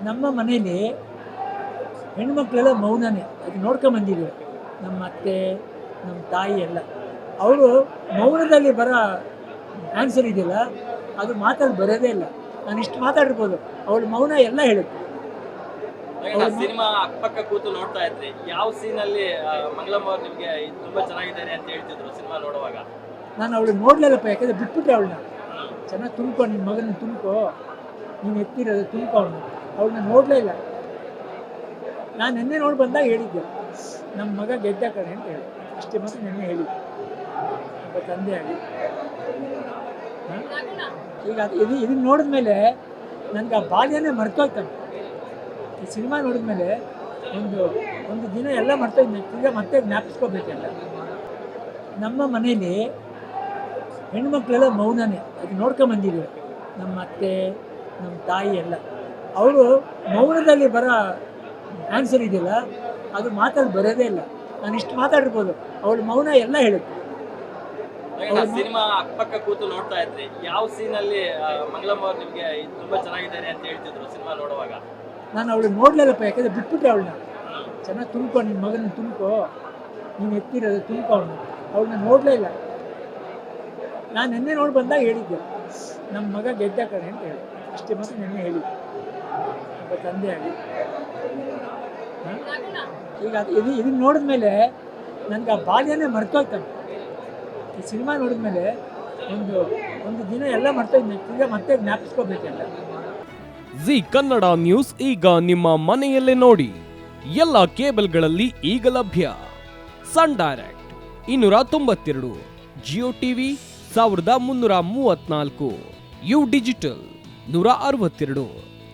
ನಮ್ಮ ಮನೇಲಿ ಹೆಣ್ಮಕ್ಳೆಲ್ಲ ಮೌನನೇ. ಅದು ನೋಡ್ಕೊಂಬಂದಿದ್ದೀವಿ ನಮ್ಮ ಅತ್ತೆ ನಮ್ಮ ತಾಯಿ ಎಲ್ಲ. ಅವರು ಮೌನದಲ್ಲಿ ಬರೋ ಆನ್ಸರ್ ಇದೆಯಲ್ಲ ಅದು ಮಾತಲ್ಲಿ ಬರೋದೇ ಇಲ್ಲ. ನಾನು ಇಷ್ಟು ಮಾತಾಡಿರ್ಬೋದು ಅವಳು ಮೌನ ಎಲ್ಲ ಹೇಳುತ್ತೆ. ಸಿನಿಮಾ ಅಕ್ಕಪಕ್ಕ ಕೂತು ನೋಡ್ತಾ ಇದ್ರಿ ಯಾವ ಸೀನ್ ಅಲ್ಲಿ ಆ, ಮಂಗಳಮ್ಮ ಅವ್ರು ನಿಮ್ಗೆ ತುಂಬಾ ಚೆನ್ನಾಗಿದ್ದಾರೆ ಅಂತ ಹೇಳ್ತಿದ್ರು ಸಿನಿಮಾ ನೋಡುವಾಗ? ನಾನು ಅವಳು ನೋಡ್ಲಿಲ್ಲಪ್ಪ ಯಾಕಂದ್ರೆ ಬಿಟ್ಬಿಟ್ಟೆ ಅವಳನ್ನ. ಚೆನ್ನಾಗಿ ತುಂಬ್ಕೊ ನಿನ್ನ ಮಗನ ತುಂಬ್ಕೊ. ನೀನು ಎತ್ತಿರೋದು ತುಂಬ್ಕೊ ಅವನು ಅವಳನ್ನ ನೋಡಲೇ ಇಲ್ಲ. ನಾನು ನಿನ್ನೆ ನೋಡಿ ಬಂದಾಗ ಹೇಳಿದ್ದೆ. ನಮ್ಮ ಮಗ ಗೆದ್ದ ಕಡೆ ಅಂತ ಹೇಳಿ. ಅಷ್ಟೇ ಮಾತ್ರ ನಿನ್ನೆ ಹೇಳಿದ್ದೆ. ಒಬ್ಬ ತಂದೆ ಆಗಿ. ಈಗ ಅದು ಇದು ಇದನ್ನು ನೋಡಿದ್ಮೇಲೆ ನನಗೆ ಆ ಬಾಲ್ಯನೇ ಮರ್ತೋಯ್ತಾನೆ ಈ ಸಿನಿಮಾ ನೋಡಿದ್ಮೇಲೆ ಒಂದು ಒಂದು ದಿನ ಎಲ್ಲ ಮರ್ತೋಯ್ತು ಈಗ ಮತ್ತೆ ಜ್ಞಾಪಿಸ್ಕೋಬೇಕಲ್ಲ. ನಮ್ಮ ಮನೇಲಿ ಹೆಣ್ಮಕ್ಳೆಲ್ಲ ಮೌನನೇ. ಅದು ನೋಡ್ಕೊಂಬಂದಿದ್ದೀವಿ ನಮ್ಮ ಅತ್ತೆ ನಮ್ಮ ತಾಯಿ ಎಲ್ಲ. ಅವರು ಮೌನದಲ್ಲಿ ಬರೋ ಆನ್ಸರ್ ಇದೆಯಲ್ಲ ಅದು ಮಾತಲ್ಲಿ ಬರೋದೇ ಇಲ್ಲ. ನಾನು ಇಷ್ಟು ಮಾತಾಡಿರ್ಬೋದು ಅವಳು ಮೌನ ಎಲ್ಲ ಹೇಳುತ್ತೆ. ಸಿನಿಮಾ ಅಕ್ಕಪಕ್ಕ ಕೂತು ನೋಡ್ತಾ ಇದ್ರಿ. ಯಾವ ಸೀನ್ ಅಲ್ಲಿ ಆ, ಮಂಗಳಮ್ಮ ಅವ್ರು ನಿಮ್ಗೆ ಇದು ತುಂಬಾ ಚೆನ್ನಾಗಿದ್ದಾರೆ ಅಂತ ಹೇಳ್ತಿದ್ರು ಸಿನಿಮಾ ನೋಡುವಾಗ? ನಾನು ಅವಳು ನೋಡ್ಲಿಲ್ಲಪ್ಪ ಯಾಕಂದ್ರೆ ಬಿಟ್ಬಿಟ್ಟೆ ಅವಳನ್ನ. ಚೆನ್ನಾಗಿ ತುಂಬ್ಕೊ ನಿನ್ನ ಮಗನ ತುಂಬ್ಕೊ. ನೀನು ಎತ್ತಿರೋದು ತುಂಬ್ಕೊ ಅವನು ಅವಳನ್ನ ನೋಡಲೇ ಇಲ್ಲ. ನಾನು ನಿನ್ನೆ ನೋಡಿ ಬಂದಾಗ ಹೇಳಿದ್ದೆ. ನಮ್ಮ ಮಗ ಗೆದ್ದ ಕಡೆ ಅಂತ ಹೇಳಿ. ಅಷ್ಟೇ ಮಾತ್ರ ನಿನ್ನೆ ಹೇಳಿದ್ದೆ. ಒಬ್ಬ ತಂದೆಯಾಗಿ ಹ? ಈಗ ಅದು ಇದು ಇದನ್ನ ನೋಡಿದ್ಮೇಲೆ ನನಗೆ ಆ ಬಾಲ್ಯನೇ ಮರ್ತೋಯ್ತಾನೆ ಈ ಸಿನಿಮಾ ನೋಡಿದ್ಮೇಲೆ ಒಂದು ಒಂದು ದಿನ ಎಲ್ಲ ಮರ್ತೋಯ್ತು. ಈಗ ಮತ್ತೆ ಜ್ಞಾಪಿಸ್ಕೋಬೇಕೆಲ್ಲ ಜಿ ಕನ್ನಡ ನ್ಯೂಸ್ ಈಗ ನಿಮ್ಮ ಮನೆಯಲ್ಲೇ ನೋಡಿ. ಎಲ್ಲ ಕೇಬಲ್ಗಳಲ್ಲಿ ಈಗ ಲಭ್ಯ. ಸನ್ ಡೈರೆಕ್ಟ್ ಇನ್ನೂರ ತೊಂಬತ್ತೆರಡು ಜಿಯೋ ಟಿವಿ ಸಾವಿರದ ಮುನ್ನೂರ ಮೂವತ್ನಾಲ್ಕು ಯು ಡಿಜಿಟಲ್ ನೂರ ಅರವತ್ತೆರಡು.